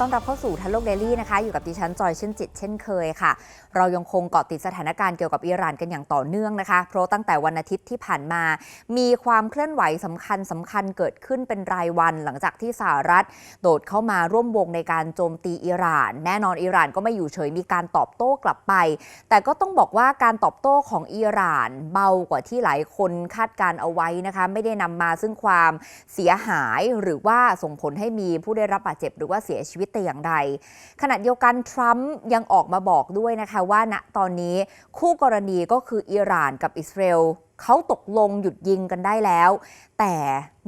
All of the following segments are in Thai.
ต้อนรับเข้าสู่ทันโลกเดลี่นะคะอยู่กับดิฉันจอยชื่นจิตเช่นเคยค่ะ เรายังคงเกาะติดสถานการณ์เกี่ยวกับอิหร่านกันอย่างต่อเนื่องนะคะ เพราะตั้งแต่วันอาทิตย์ที่ผ่านมา มีความเคลื่อนไหวสำคัญสำคัญเกิดขึ้นเป็นรายวัน หลังจากที่สหรัฐ โดดเข้ามาร่วมวงในการโจมตีอิหร่าน แน่นอนอิหร่านก็ไม่อยู่เฉยมีการตอบโต้กลับไป แต่ก็ต้องบอกว่าการตอบโต้ของอิหร่าน เบากว่าที่หลายคนคาดการเอาไว้นะคะ ไม่ได้นำมาซึ่งความเสียหายหรือว่าส่งผลให้มีผู้ได้รับบาดเจ็บหรือว่าเสียชีวิตแต่อย่างใด ขณะเดียวกันทรัมป์ยังออกมาบอกด้วยนะคะว่าณตอนนี้คู่กรณีก็คืออิหร่านกับอิสราเอลเขาตกลงหยุดยิงกันได้แล้ว แต่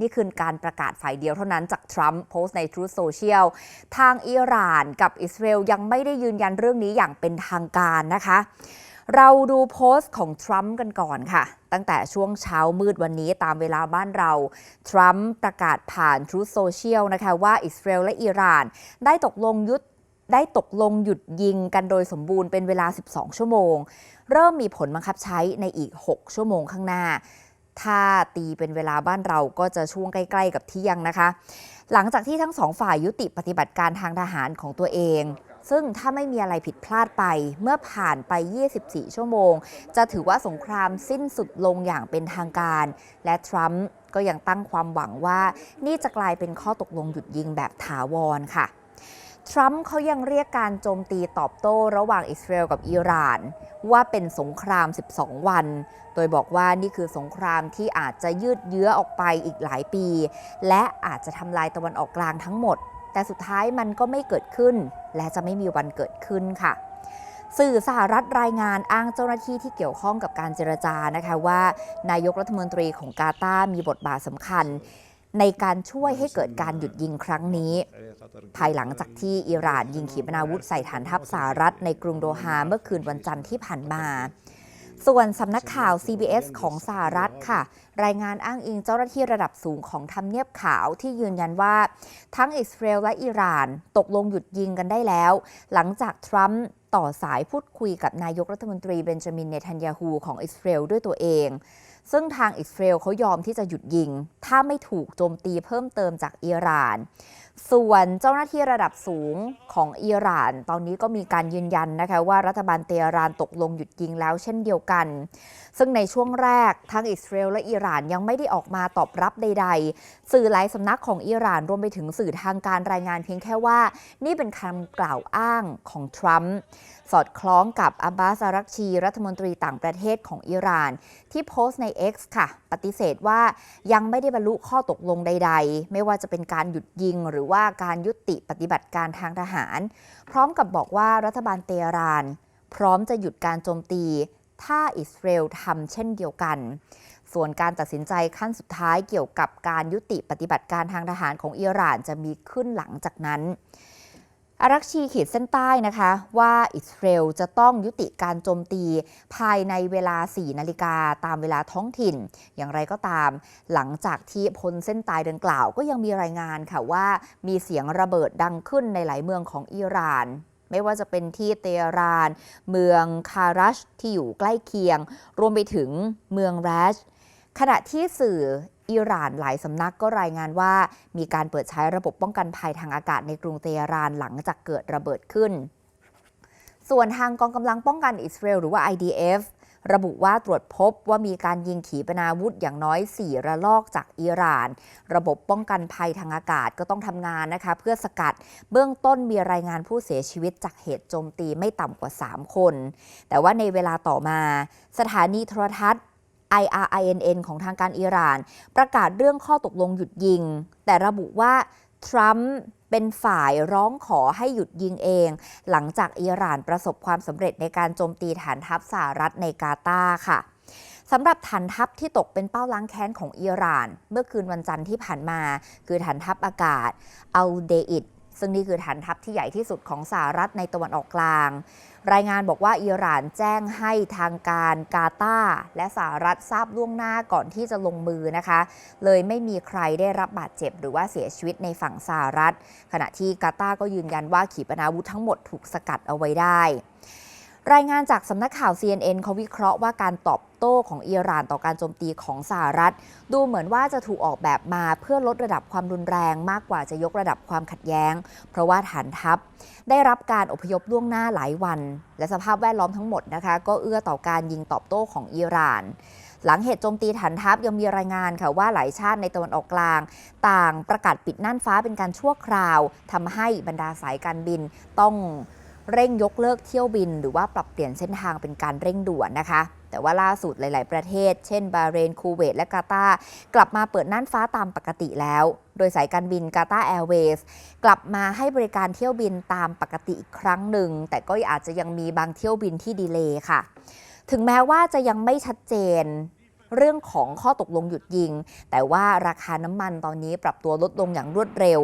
นี่คือการประกาศฝ่ายเดียวเท่านั้นจากทรัมป์โพสต์ใน Truth Social ทางอิหร่านกับอิสราเอลยังไม่ได้ยืนยันเรื่องนี้อย่างเป็นทางการนะคะ เราดูโพสต์ของทรัมป์กันก่อนค่ะ ตั้งแต่ช่วงเช้ามืดวันนี้ตามเวลาบ้านเรา ทรัมป์ประกาศผ่าน Truth Social นะคะว่าอิสราเอลและอิหร่าน ได้ตกลงยุดได้ตกลงหยุดยิงกันโดยสมบูรณ์เป็นเวลา 12 ชั่วโมง เริ่มมีผลบังคับใช้ในอีก 6 ชั่วโมงข้างหน้า ถ้าตีเป็นเวลาบ้านเราก็จะช่วงใกล้ ๆ กับเที่ยงนะคะ หลังจากที่ทั้งสองฝ่ายยุติปฏิบัติการทางทหารของตัวเอง ซึ่งถ้าไม่มีอะไรผิดพลาดไปเมื่อผ่านไป 24 ชั่วโมง จะถือว่าสงครามสิ้นสุดลงอย่างเป็นทางการ และทรัมป์ก็ยังตั้งความหวังว่านี่จะกลายเป็นข้อตกลงหยุดยิงแบบถาวรค่ะ ทรัมป์เขายังเรียกการโจมตีตอบโต้ระหว่างอิสราเอลกับอิหร่าน ว่าเป็นสงคราม 12 วัน โดยบอกว่านี่คือสงครามที่อาจจะยืดเยื้อออกไปอีกหลายปี และอาจจะทำลายตะวันออกกลางทั้งหมด แต่สุดท้ายมันก็ไม่เกิดขึ้น และจะไม่มีวันเกิดขึ้นค่ะ สื่อสหรัฐรายงานอ้างเจ้าหน้าที่ที่เกี่ยวข้องกับการเจรจานะคะว่า นายกรัฐมนตรีของกาตาร์มีบทบาทสำคัญในการช่วยให้เกิดการหยุดยิงครั้งนี้ ภายหลังจากที่อิหร่านยิงขีปนาวุธใส่ฐานทัพสหรัฐในกรุงโดฮาเมื่อคืนวันจันทร์ที่ผ่านมา ส่วนสำนักข่าว CBS ของสหรัฐค่ะ รายงานอ้างอิงเจ้าหน้าที่ระดับสูงของทำเนียบขาวที่ยืนยันว่า ทั้งอิสราเอลและอิหร่าน ตกลงหยุดยิงกันได้แล้ว หลังจากทรัมป์ต่อสายพูดคุยกับนายกรัฐมนตรีเบนจามินเนทันยาฮูของอิสราเอลด้วยตัวเอง ซึ่งทางอิสราเอลเขายอมที่จะหยุดยิง ถ้าไม่ถูกโจมตีเพิ่มเติมจากอิหร่าน ส่วนเจ้าหน้าที่ระดับสูงของอิหร่าน ตอนนี้ก็มีการยืนยันนะคะว่ารัฐบาลเตหะรานตกลงหยุดยิงแล้วเช่นเดียวกัน ซึ่งในช่วงแรกทั้งอิสราเอลและอิหร่านยังไม่ได้ออกมาตอบรับใด ๆ สื่อหลายสำนักของอิหร่านรวมไปถึงสื่อทางการรายงานเพียงแค่ว่า นี่เป็นคำกล่าวอ้างของทรัมป์สอดคล้องกับอับบาสารักชี รัฐมนตรีต่างประเทศของอิหร่าน ที่โพสต์ใน X ค่ะ ปฏิเสธว่ายังไม่ได้บรรลุข้อตกลงใด ๆ ไม่ว่าจะเป็นการหยุดยิงหรือว่าการยุติปฏิบัติการทางทหาร พร้อมกับบอกว่ารัฐบาลเตหะราน พร้อมจะหยุดการโจมตี ถ้าอิสราเอลทำเช่นเดียวกัน ส่วนการตัดสินใจขั้นสุดท้ายเกี่ยวกับการยุติปฏิบัติการทางทหารของอิหร่านจะมีขึ้นหลังจากนั้น อารักชีขีดเส้นใต้นะคะว่าอิสราเอลจะต้องยุติการโจมตีภายในเวลา 4 นาฬิกาตามเวลาท้องถิ่น อย่างไรก็ตาม หลังจากที่พ้นเส้นตายดังกล่าว ก็ยังมีรายงานค่ะว่ามีเสียงระเบิดดังขึ้นในหลายเมืองของอิหร่านไม่ว่าจะเป็นที่เตหะราน เมืองคารัชที่อยู่ใกล้เคียง รวมไปถึงเมืองแรช ขณะที่สื่อ อิหร่านหลายสำนักก็รายงานว่า มีการเปิดใช้ระบบป้องกันภัยทางอากาศในกรุงเตหะรานหลังจากเกิดระเบิดขึ้น ส่วนทางกองกำลังป้องกันอิสราเอลหรือว่า IDF ระบุว่าตรวจพบว่ามีการยิงขีปนาวุธอย่างน้อย 4 ระลอกจากอิหร่าน ระบบป้องกันภัยทางอากาศก็ต้องทำงานนะคะ เพื่อสกัดเบื้องต้นมีรายงานผู้เสียชีวิตจากเหตุโจมตีไม่ต่ำกว่า 3 คน แต่ว่าในเวลาต่อมา สถานีโทรทัศน์ IRINN ของทางการอิหร่าน ประกาศเรื่องข้อตกลงหยุดยิง แต่ระบุว่าทรัมป์เป็นฝ่ายร้องขอให้หยุดยิงเอง หลังจากอิหร่านประสบความสำเร็จในการโจมตีฐานทัพสหรัฐในกาตาร์ค่ะสำหรับฐานทัพที่ตกเป็นเป้าล้างแค้นของอิหร่าน เมื่อคืนวันจันทร์ที่ผ่านมา คือฐานทัพอากาศอัลเดอิด ซึ่งนี่คือฐานทัพที่ใหญ่ที่สุดของสหรัฐในตะวันออกกลาง รายงานบอกว่าอิหร่านแจ้งให้ทางการกาตาร์และสหรัฐทราบล่วงหน้าก่อนที่จะลงมือนะคะ เลยไม่มีใครได้รับบาดเจ็บหรือว่าเสียชีวิตในฝั่งสหรัฐ ขณะที่กาตาร์ก็ยืนยันว่าขีปนาวุธทั้งหมดถูกสกัดเอาไว้ได้ รายงานจากสำนักข่าว CNN เขาวิเคราะห์ว่าการตอบโต้ของอิหร่านต่อการโจมตีของสหรัฐ ดูเหมือนว่าจะถูกออกแบบมาเพื่อลดระดับความรุนแรงมากกว่าจะยกระดับความขัดแย้ง เพราะว่าฐานทัพ ได้รับการอพยพล่วงหน้าหลายวัน และสภาพแวดล้อมทั้งหมดนะคะก็เอื้อต่อการยิงตอบโต้ของอิหร่าน หลังเหตุโจมตีฐานทัพยังมีรายงานค่ะว่าหลายชาติในตะวันออกกลาง ต่างประกาศปิดน่านฟ้าเป็นการชั่วคราวทำให้บรรดาสายการบินต้อง เร่งยกเลิกเที่ยวบิน หรือว่าปรับเปลี่ยนเส้นทางเป็นการเร่งด่วนนะคะ แต่ว่าล่าสุดหลาย ๆ ประเทศ เช่น บาเรน คูเวต และกาตาร์กลับมาเปิดน่านฟ้าตามปกติแล้ว โดยสายการบินกาตาร์แอร์เวย์สกลับมาให้บริการเที่ยวบินตามปกติอีกครั้งหนึ่ง แต่ก็อาจจะยังมีบางเที่ยวบินที่ดีเลย์ค่ะ ถึงแม้ว่าจะยังไม่ชัดเจน เรื่องของข้อตกลงหยุดยิง แต่ว่าราคาน้ำมันตอนนี้ปรับตัวลดลงอย่างรวดเร็ว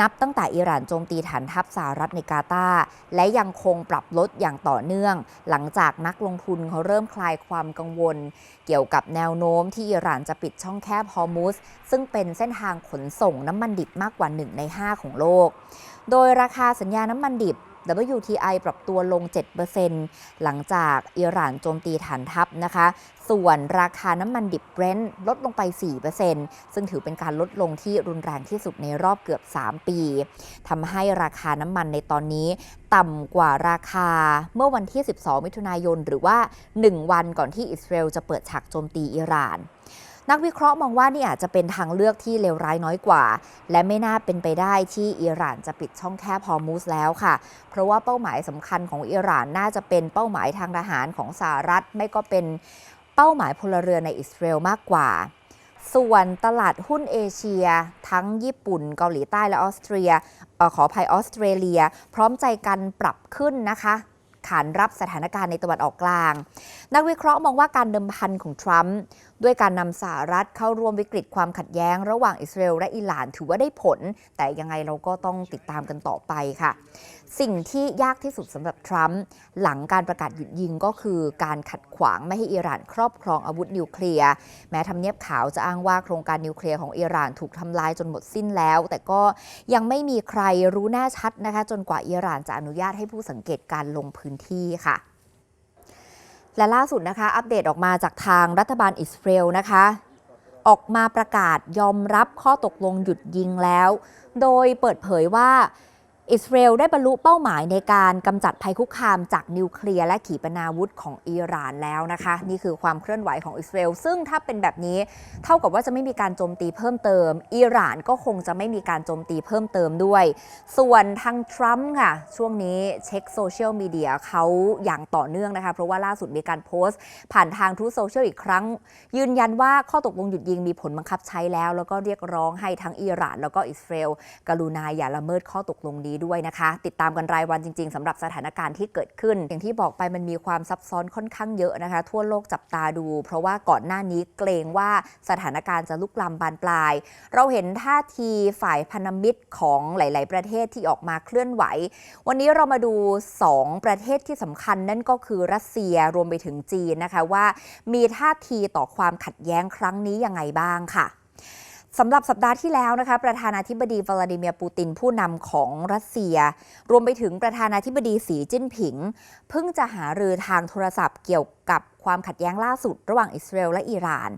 นับตั้งแต่อิหร่านโจมตีฐานทัพสหรัฐในกาตาและยังคงปรับลดอย่างต่อเนื่อง หลังจากนักลงทุนเขาเริ่มคลายความกังวล เกี่ยวกับแนวโน้มที่อิหร่านจะปิดช่องแคบฮอร์มุสซึ่งเป็นเส้นทางขนส่งน้ำมันดิบมากกว่า 1 ใน 5 ของโลก โดยราคาสัญญาน้ำมันดิบ WTI ปรับตัวลง 7%หลังจากอิหร่านโจมตีฐานทัพนะคะ ส่วนราคาน้ำมันดิบเบรนท์ลดลงไป 4%ซึ่งถือเป็นการลดลงที่รุนแรงที่สุดในรอบเกือบ 3 ปีทำให้ราคาน้ำมันในตอนนี้ต่ำกว่าราคาเมื่อวันที่ 12 มิถุนายน หรือว่า 1 วันก่อนที่อิสราเอลจะเปิดฉากโจมตีอิหร่าน นักวิเคราะห์มองว่านี่อาจจะเป็นทางเลือกที่เลวร้ายน้อยกว่า และไม่น่าเป็นไปได้ที่อิหร่านจะปิดช่องแคบฮอร์มุสแล้วค่ะ เพราะว่าเป้าหมายสำคัญของอิหร่านน่าจะเป็นเป้าหมายทางทหารของสหรัฐ ไม่ก็เป็นเป้าหมายพลเรือนในอิสราเอลมากกว่าส่วนตลาดหุ้นเอเชีย ทั้งญี่ปุ่น เกาหลีใต้และออสเตรียออขออภัยออสเตรเลีย พร้อมใจกันปรับขึ้นนะคะขานรับสถานการณ์ในตะวันออกกลาง นักวิเคราะห์มองว่าการเดิมพันของทรัมป์ ด้วยการนำสหรัฐเข้าร่วมวิกฤตความขัดแย้งระหว่างอิสราเอลและอิหร่านถือว่าได้ผล แต่ยังไงเราก็ต้องติดตามกันต่อไปค่ะ สิ่งที่ยากที่สุดสำหรับทรัมป์หลังการประกาศหยุดยิงก็คือการขัดขวางไม่ให้อิหร่านครอบครองอาวุธนิวเคลียร์แม้ทำเนียบขาวจะอ้างว่าโครงการนิวเคลียร์ของอิหร่านถูกทำลายจนหมดสิ้นแล้ว แต่ก็ยังไม่มีใครรู้แน่ชัดนะคะ จนกว่าอิหร่านจะอนุญาตให้ผู้สังเกตการลงพื้นที่ค่ะ และล่าสุดนะคะ อัปเดตออกมาจากทางรัฐบาลอิสราเอลนะคะ ออกมาประกาศยอมรับข้อตกลงหยุดยิงแล้ว โดยเปิดเผยว่า อิสราเอลได้บรรลุเป้าหมายในการกำจัดภัยคุกคามจากนิวเคลียร์และขีปนาวุธของอิหร่านแล้วนะคะ นี่คือความเคลื่อนไหวของอิสราเอลซึ่งถ้าเป็นแบบนี้ เท่ากับว่าจะไม่มีการโจมตีเพิ่มเติม อิหร่านก็คงจะไม่มีการโจมตีเพิ่มเติมด้วย ส่วนทางทรัมป์ค่ะ ช่วงนี้เช็คโซเชียลมีเดียเขาอย่างต่อเนื่องนะคะ เพราะว่าล่าสุดมีการโพสต์ ผ่านทางทูตโซเชียลอีกครั้ง ยืนยันว่าข้อตกลงหยุดยิงมีผลบังคับใช้แล้ว แล้วก็เรียกร้องให้ทั้งอิหร่าน แล้วก็อิสราเอลกรุณาอย่าละเมิดข้อตกลงนี้ด้วยนะคะ ติดตามกันรายวันจริง ๆสำหรับสถานการณ์ที่เกิดขึ้น อย่างที่บอกไปมันมีความซับซ้อนค่อนข้างเยอะนะคะ ทั่วโลกจับตาดู เพราะว่าก่อนหน้านี้เกรงว่าสถานการณ์จะลุกลามบานปลาย เราเห็นท่าทีฝ่ายพันธมิตรของหลาย ๆ ประเทศที่ออกมาเคลื่อนไหว วันนี้เรามาดู 2 ประเทศที่สำคัญนั่นก็คือรัสเซียรวมไปถึงจีนนะคะว่า มีท่าทีต่อความขัดแย้งครั้งนี้ยังไงบ้างค่ะ สำหรับสัปดาห์ที่แล้วนะคะ ประธานาธิบดีวลาดิเมียร์ปูตินผู้นำของรัสเซีย รวมไปถึงประธานาธิบดีสีจิ้นผิง เพิ่งจะหารือทางโทรศัพท์เกี่ยวกับความขัดแย้งล่าสุดระหว่างอิสราเอลและอิหร่าน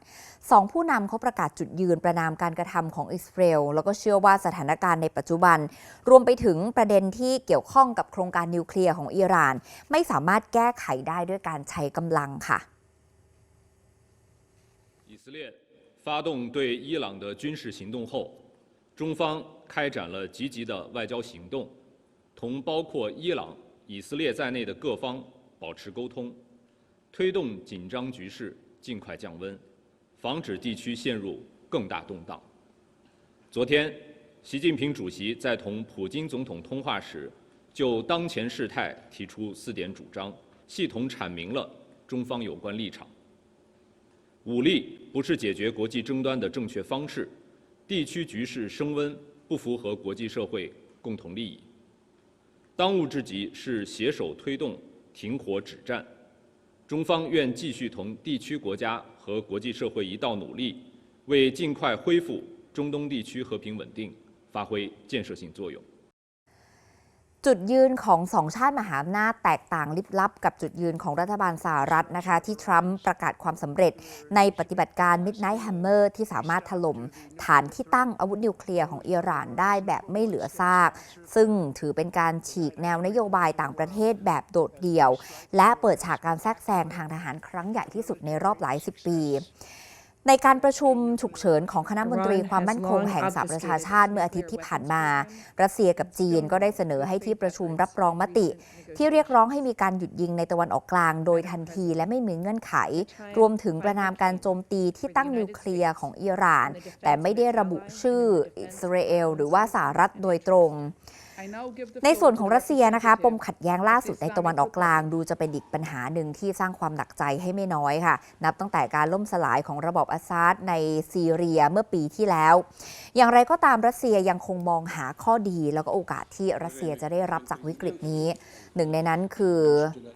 สองผู้นำเขาประกาศจุดยืนประนามการกระทำของอิสราเอลแล้วก็เชื่อว่าสถานการณ์ในปัจจุบัน รวมไปถึงประเด็นที่เกี่ยวข้องกับโครงการนิวเคลียร์ของอิหร่าน ไม่สามารถแก้ไขได้ด้วยการใช้กำลังค่ะ 发动对伊朗的军事行动后，中方开展了积极的外交行动，同包括伊朗、以色列在内的各方保持沟通，推动紧张局势尽快降温，防止地区陷入更大动荡。昨天，习近平主席在同普京总统通话时，就当前事态提出四点主张，系统阐明了中方有关立场。武力不是解决国际争端的正确方式，地区局势升温不符合国际社会共同利益。当务之急是携手推动停火止战。中方愿继续同地区国家和国际社会一道努力，为尽快恢复中东地区和平稳定发挥建设性作用。 จุดยืนของสองชาติมหาอำนาจแตกต่างลิบลับกับจุดยืนของรัฐบาลสหรัฐนะคะ ที่ทรัมป์ประกาศความสำเร็จในปฏิบัติการ Midnight Hammer ที่สามารถถล่มฐานที่ตั้งอาวุธนิวเคลียร์ของอิหร่านได้แบบไม่เหลือซาก ซึ่งถือเป็นการฉีกแนวนโยบายต่างประเทศแบบโดดเดี่ยว และเปิดฉากการแทรกแซงทางทหารครั้งใหญ่ที่สุดในรอบหลายสิบปี ในการประชุมฉุกเฉินของคณะมนตรีความมั่นคงแห่งสหประชาชาติเมื่ออาทิตย์ที่ผ่านมา รัสเซียกับจีนก็ได้เสนอให้ที่ประชุมรับรองมติ ที่เรียกร้องให้มีการหยุดยิงในตะวันออกกลาง โดยทันทีและไม่มีเงื่อนไข รวมถึงประนามการโจมตีที่ตั้งนิวเคลียร์ของอิหร่าน แต่ไม่ได้ระบุชื่ออิสราเอลหรือว่าสหรัฐโดยตรง ในส่วนของรัสเซียนะคะปมขัดแย้งล่าสุดในตะวันออกกลาง ดูจะเป็นอีกปัญหาหนึ่งที่สร้างความหนักใจให้ไม่น้อยค่ะ นับตั้งแต่การล่มสลายของระบอบอาซาดในซีเรียเมื่อปีที่แล้ว อย่างไรก็ตามรัสเซียยังคงมองหาข้อดี แล้วก็โอกาสที่รัสเซียจะได้รับจากวิกฤตนี้ หนึ่งในนั้นคือ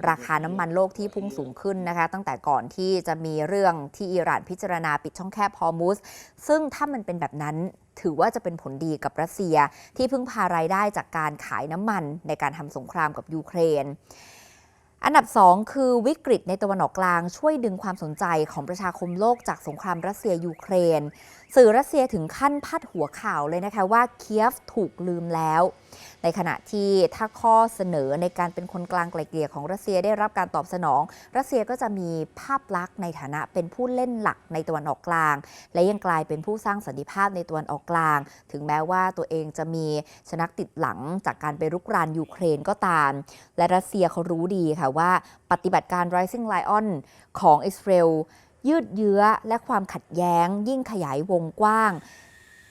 ราคาน้ำมันโลกที่พุ่งสูงขึ้นนะคะ ตั้งแต่ก่อนที่จะมีเรื่องที่อิหร่านพิจารณาปิดช่องแคบฮอร์มุสซึ่งถ้ามันเป็นแบบนั้น ถือว่าจะเป็นผลดีกับรัสเซียที่พึ่งพารายได้จากการขายน้ำมันในการทำสงครามกับยูเครน อันดับ 2 คือวิกฤตในตะวันออกกลางช่วยดึงความสนใจของประชาคมโลกจากสงครามรัสเซียยูเครน สื่อรัสเซียถึงขั้นพาดหัวข่าวเลยนะคะว่าเคียฟถูกลืมแล้ว ในขณะที่ถ้าข้อเสนอในการเป็นคนกลางไกลเกลี่ยของรัสเซียได้รับการตอบสนอง รัสเซียก็จะมีภาพลักษณ์ในฐานะเป็นผู้เล่นหลักในตะวันออกกลาง และยังกลายเป็นผู้สร้างสันติภาพในตะวันออกกลาง ถึงแม้ว่าตัวเองจะมีชนักติดหลังจากการไปรุกรานยูเครนก็ตาม และรัสเซียเขารู้ดีค่ะว่าปฏิบัติการ Rising Lion ของอิสราเอล ยืดเยื้อและความขัดแย้ง ยิ่งขยายวงกว้าง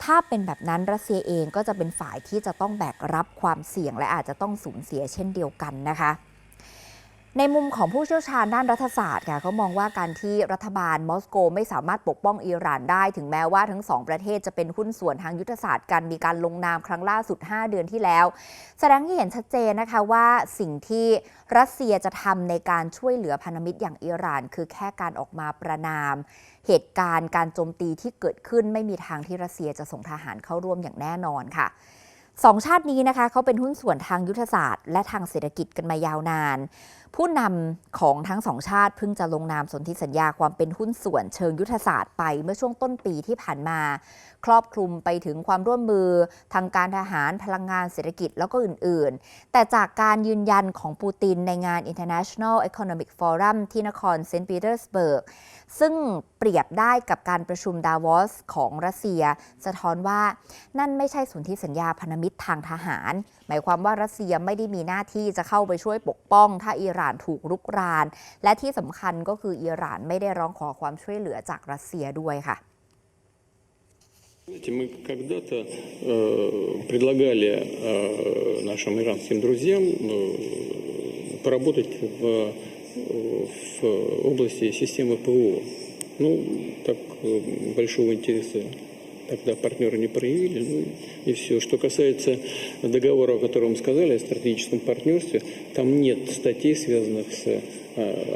ถ้าเป็นแบบนั้นรัสเซียเองก็จะเป็นฝ่ายที่จะต้องแบกรับความเสี่ยงและอาจจะต้องสูญเสียเช่นเดียวกันนะคะ ในมุมของผู้เชี่ยวชาญด้านรัฐศาสตร์ค่ะเขามองว่าการที่รัฐบาลมอสโกไม่สามารถปกป้องอิหร่านได้ ถึงแม้ว่าทั้งสองประเทศจะเป็นหุ้นส่วนทางยุทธศาสตร์กันมีการลงนามครั้งล่าสุด 5 เดือนที่แล้ว แสดงให้เห็นชัดเจนนะคะว่าสิ่งที่รัสเซียจะทำในการช่วยเหลือพันธมิตรอย่างอิหร่าน คือแค่การออกมาประนาม เหตุการณ์การโจมตีที่เกิดขึ้นไม่มีทางที่รัสเซียจะส่งทหารเข้าร่วมอย่างแน่นอนค่ะสองชาตินี้นะคะเขาเป็นหุ้นส่วนทางยุทธศาสตร์และทางเศรษฐกิจกันมายาวนาน ผู้นำของทั้งสองชาติเพิ่งจะลงนามสนธิสัญญาความเป็นหุ้นส่วนเชิงยุทธศาสตร์ไปเมื่อช่วงต้นปีที่ผ่านมา ครอบคลุมไปถึงความร่วมมือ ทางการทหารพลังงานเศรษฐกิจแล้วก็อื่น ๆ แต่จากการยืนยันของปูตินในงาน International Economic Forum ที่นครเซนต์ปีเตอร์สเบิร์กซึ่งเปรียบได้กับการประชุมดาวอสของรัสเซีย สะท้อนว่านั่นไม่ใช่สนธิสัญญาพันธมิตรทางทหาร หมายความว่ารัสเซียไม่ได้มีหน้าที่จะเข้าไปช่วยปกป้องถ้าอิหร่านถูกรุกราน และที่สำคัญก็คืออิหร่านไม่ได้ร้องขอความช่วยเหลือจากรัสเซียด้วยค่ะ Знаете, мы когда-то э, предлагали э, нашим иранским друзьям э, поработать в, э, в области системы ПВО. Ну, так э, большого интереса тогда партнеры не проявили, ну и все. Что касается договора, о котором мы сказали, о стратегическом партнерстве, там нет статей, связанных с э,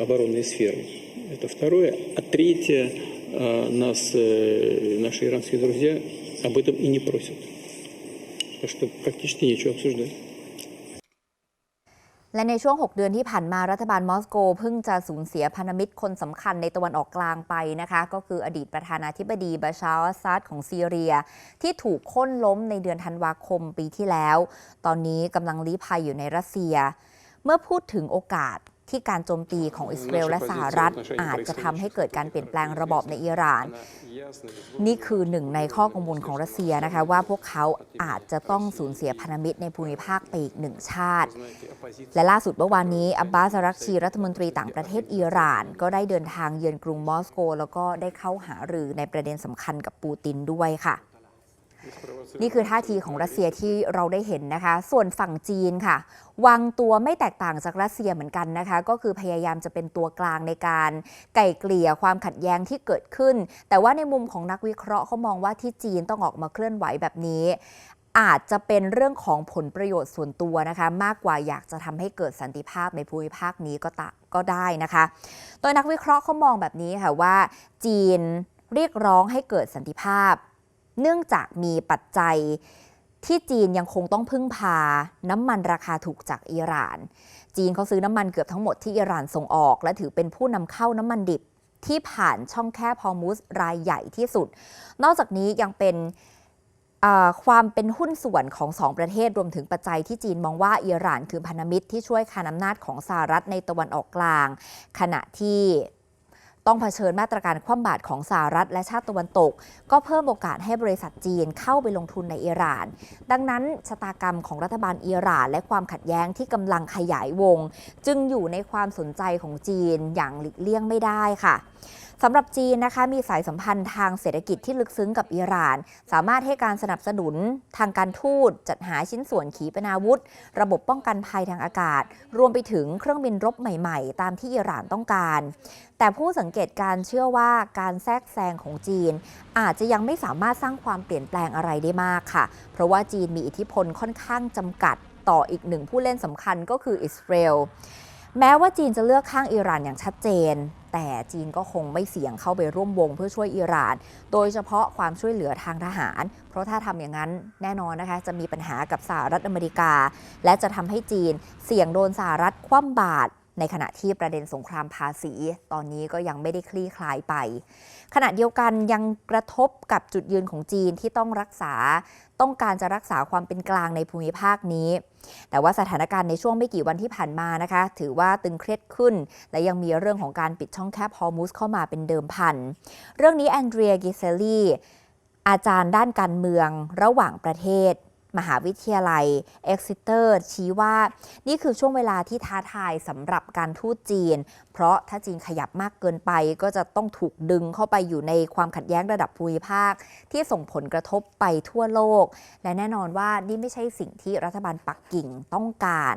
оборонной сферой. Это второе. А третье, э, нас э, наши иранские друзья об этом и не просят. Так что практически нечего обсуждать. และในช่วง 6 เดือนที่ผ่านมารัฐบาลมอสโกเพิ่งจะสูญเสียพันธมิตรคนสำคัญในตะวันออกกลางไปนะคะ ก็คืออดีตประธานาธิบดีบาชาอัสซัดของซีเรีย ที่ถูกค้นล้มในเดือนธันวาคมปีที่แล้ว ตอนนี้กำลังลี้ภัยอยู่ในรัสเซีย เมื่อพูดถึงโอกาส ที่การโจมตีของอิสราเอลและสหรัฐ อาจจะทำให้เกิดการเปลี่ยนแปลงระบอบในอิหร่าน นี่คือหนึ่งในข้อกังวลของรัสเซียนะคะว่าพวกเขาอาจจะต้องสูญเสียพันธมิตรในภูมิภาคไปอีกหนึ่งชาติ และล่าสุดเมื่อวานนี้อับบาสอารักชีรัฐมนตรีต่างประเทศอิหร่าน ก็ได้เดินทางเยือนกรุงมอสโก แล้วก็ได้เข้าหารือในประเด็นสำคัญกับปูตินด้วยค่ะ นี่คือท่าทีของรัสเซียที่เราได้เห็นนะคะ ส่วนฝั่งจีนค่ะ วางตัวไม่แตกต่างจากรัสเซียเหมือนกันนะคะ ก็คือพยายามจะเป็นตัวกลางในการไก่เกลี่ยความขัดแย้งที่เกิดขึ้น แต่ว่าในมุมของนักวิเคราะห์เขามองว่าที่จีนต้องออกมาเคลื่อนไหวแบบนี้อาจจะเป็นเรื่องของผลประโยชน์ส่วนตัวนะคะ มากกว่าอยากจะทำให้เกิดสันติภาพในภูมิภาคนี้ก็ตะก็ได้นะคะ โดยนักวิเคราะห์เขามองแบบนี้ค่ะว่า จีนเรียกร้องให้เกิดสันติภาพ เนื่องจากมีปัจจัยที่จีนยังคงต้องพึ่งพาน้ำมันราคาถูกจากอิหร่าน จีนเขาซื้อน้ำมันเกือบทั้งหมดที่อิหร่านส่งออก และถือเป็นผู้นำเข้าน้ำมันดิบที่ผ่านช่องแคบฮอร์มุสรายใหญ่ที่สุด นอกจากนี้ยังเป็นความเป็นหุ้นส่วนของสองประเทศรวมถึงปัจจัยที่จีนมองว่าอิหร่านคือพันธมิตรที่ช่วยคานอำนาจของสหรัฐในตะวันออกกลาง ขณะที่ ต้องเผชิญมาตรการคว่ำบาตรของสหรัฐและชาติตะวันตก ก็เพิ่มโอกาสให้บริษัทจีนเข้าไปลงทุนในอิหร่าน ดังนั้นชะตากรรมของรัฐบาลอิหร่าน และความขัดแย้งที่กำลังขยายวง จึงอยู่ในความสนใจของจีนอย่างหลีกเลี่ยงไม่ได้ค่ะ สำหรับจีนนะคะมีสายสัมพันธ์ทางเศรษฐกิจที่ลึกซึ้งกับอิหร่าน สามารถให้การสนับสนุนทางการทูต จัดหาชิ้นส่วนขีปนาวุธ ระบบป้องกันภัยทางอากาศ รวมไปถึงเครื่องบินรบใหม่ๆ ตามที่อิหร่านต้องการ แต่ผู้สังเกตการเชื่อว่าการแทรกแซงของจีน อาจจะยังไม่สามารถสร้างความเปลี่ยนแปลงอะไรได้มากค่ะ เพราะว่าจีนมีอิทธิพลค่อนข้างจำกัดต่ออีกหนึ่งผู้เล่นสำคัญก็คืออิสราเอล แม้ว่าจีนจะเลือกข้างอิหร่านอย่างชัดเจน แต่จีนก็คงไม่เสี่ยงเข้าไปร่วมวงเพื่อช่วยอิหร่าน โดยเฉพาะความช่วยเหลือทางทหาร เพราะถ้าทำอย่างนั้นแน่นอนนะคะ จะมีปัญหากับสหรัฐอเมริกา และจะทำให้จีนเสี่ยงโดนสหรัฐคว่ำบาตรในขณะที่ประเด็นสงครามภาษี ตอนนี้ก็ยังไม่ได้คลี่คลายไป ขณะเดียวกันยังกระทบกับจุดยืนของจีนที่ต้องรักษา ต้องการจะรักษาความเป็นกลางในภูมิภาคนี้ แต่ว่าสถานการณ์ในช่วงไม่กี่วันที่ผ่านมานะคะ ถือว่าตึงเครียดขึ้น และยังมีเรื่องของการปิดช่องแคบฮอร์มุสเข้ามาเป็นเดิมพัน เรื่องนี้แอนเดรียกิเซลลีอาจารย์ด้านการเมืองระหว่างประเทศ มหาวิทยาลัยเอ็กซิเตอร์ชี้ว่า นี่คือช่วงเวลาที่ท้าทายสำหรับการทูตจีน เพราะถ้าจีนขยับมากเกินไปก็จะต้องถูกดึงเข้าไปอยู่ในความขัดแย้งระดับภูมิภาค ที่ส่งผลกระทบไปทั่วโลก และแน่นอนว่านี่ไม่ใช่สิ่งที่รัฐบาลปักกิ่งต้องการ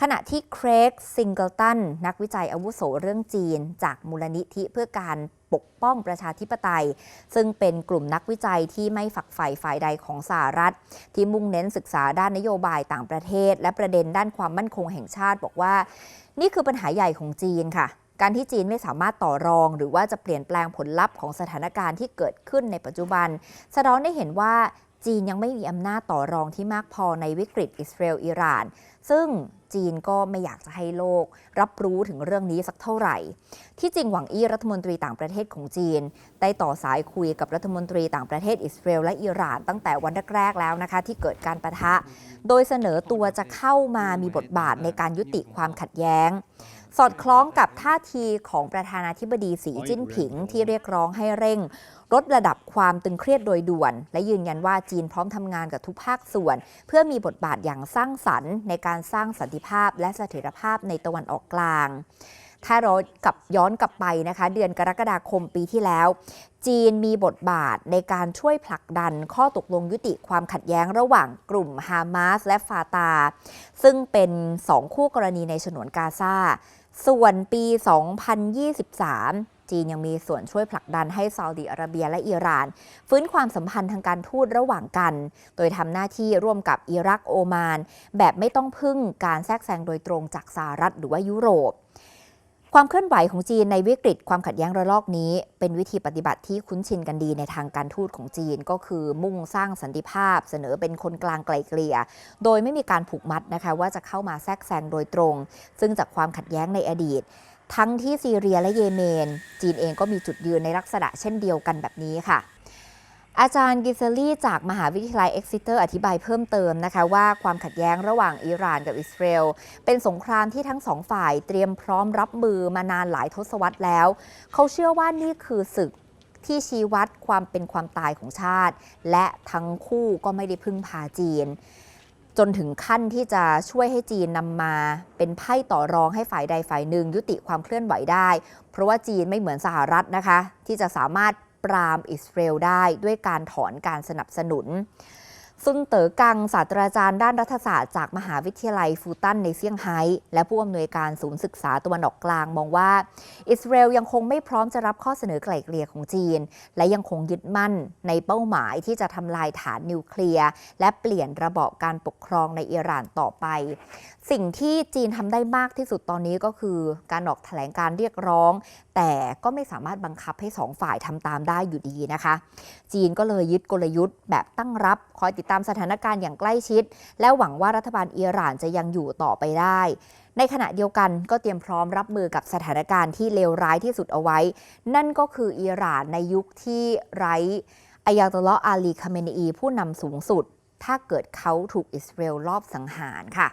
ขณะที่เครกซิงเกิลตันนักวิจัยอาวุโสเรื่องจีน จากมูลนิธิเพื่อการ ปกป้องประชาธิปไตย ซึ่งเป็นกลุ่มนักวิจัยที่ไม่ฝักใฝ่ฝ่ายใดของสหรัฐ ที่มุ่งเน้นศึกษาด้านนโยบายต่างประเทศ และประเด็นด้านความมั่นคงแห่งชาติบอกว่า นี่คือปัญหาใหญ่ของจีนค่ะการที่จีนไม่สามารถต่อรอง หรือว่าจะเปลี่ยนแปลงผลลัพธ์ของสถานการณ์ที่เกิดขึ้นในปัจจุบัน สะท้อนได้เห็นว่าจีนยังไม่มีอำนาจต่อรองที่มากพอในวิกฤตอิสราเอลอิหร่าน ซึ่ง จีนก็ไม่อยากจะให้โลก รับรู้ถึงเรื่องนี้สักเท่าไหร่ ที่จริงหวังอี้รัฐมนตรีต่างประเทศของจีน ได้ต่อสายคุยกับรัฐมนตรีต่างประเทศอิสราเอลและอิหร่านตั้งแต่วันแรกๆแล้วนะคะ ที่เกิดการประทะ โดยเสนอตัวจะเข้ามามีบทบาทในการยุติความขัดแย้ง สอดคล้องกับท่าทีของประธานาธิบดีสีจิ้นผิง ที่เรียกร้องให้เร่ง ลดระดับความตึงเครียดโดยด่วน และยืนยันว่าจีนพร้อมทำงานกับทุกภาคส่วน เพื่อมีบทบาทอย่างสร้างสรรค์ ในการสร้างสันติภาพและเสถียรภาพในตะวันออกกลางถ้าเรากลับย้อนกลับไปนะคะ เดือนกรกฎาคมปีที่แล้ว จีนมีบทบาทในการช่วยผลักดันข้อตกลงยุติความขัดแย้งระหว่างกลุ่มฮามาสและฟาตา ซึ่งเป็นสองคู่กรณีในฉนวนกาซา ส่วนปี 2023 จีนยังมีส่วนช่วยผลักดันให้ซาอุดิอาระเบียและอิหร่าน ฟื้นความสัมพันธ์ทางการทูตระหว่างกัน โดยทำหน้าที่ร่วมกับอิรักโอมาน แบบไม่ต้องพึ่งการแทรกแซงโดยตรงจากสหรัฐหรือว่ายุโรป ความเคลื่อนไหวของจีนในวิกฤตความขัดแย้งระลอกนี้ เป็นวิธีปฏิบัติที่คุ้นชินกันดีในทางการทูตของจีนก็คือมุ่งสร้างสันติภาพ เสนอเป็นคนกลางไกลเกลี่ย โดยไม่มีการผูกมัดนะคะว่าจะเข้ามาแทรกแซงโดยตรง ซึ่งจากความขัดแย้งในอดีต ทั้งที่ซีเรียและเยเมน จีนเองก็มีจุดยืนในลักษณะเช่นเดียวกันแบบนี้ค่ะ อาจารย์กิเซลี่จากมหาวิทยาลัยเอ็กซิเตอร์อธิบายเพิ่มเติมนะคะ ว่าความขัดแย้งระหว่างอิหร่านกับอิสราเอลเป็นสงครามที่ทั้งสองฝ่ายเตรียมพร้อมรับมือมานานหลายทศวรรษแล้ว เขาเชื่อว่านี่คือศึกที่ชี้วัดความเป็นความตายของชาติ และทั้งคู่ก็ไม่ได้พึ่งพาจีน จนถึงขั้นที่จะช่วยให้จีนนำมา เป็นไพ่ต่อรองให้ฝ่ายใดฝ่ายหนึ่งยุติความเคลื่อนไหวได้ เพราะว่าจีนไม่เหมือนสหรัฐนะคะ ที่จะสามารถ ปรามอิสราเอลได้ด้วยการถอนการสนับสนุนซุนเต๋อกังศาสตราจารย์ด้านรัฐศาสตร์จากมหาวิทยาลัยฟูตันในเซี่ยงไฮ้และผู้อำนวยการศูนย์ศึกษาตะวันออกกลางมองว่า อิสราเอลยังคงไม่พร้อมจะรับข้อเสนอไกล่เกลี่ยของจีน และยังคงยึดมั่นในเป้าหมายที่จะทำลายฐานนิวเคลียร์ และเปลี่ยนระบอบการปกครองในอิหร่านต่อไป สิ่งที่จีนทำได้มากที่สุดตอนนี้ก็คือการออกแถลงการเรียกร้อง แต่ก็ไม่สามารถบังคับให้สองฝ่ายทำตามได้อยู่ดีนะคะ จีนก็เลยยึดกลยุทธ์แบบตั้งรับ คอยติดตามสถานการณ์อย่างใกล้ชิด และหวังว่ารัฐบาลอิหร่านจะยังอยู่ต่อไปได้ ในขณะเดียวกันก็เตรียมพร้อมรับมือกับสถานการณ์ที่เลวร้ายที่สุดเอาไว้ นั่นก็คืออิหร่านในยุคที่ไร้อายาตุลลออาลีคาเมนีผู้นำสูงสุด ถ้าเกิดเขาถูกอิสราเอลลอบสังหารค่ะ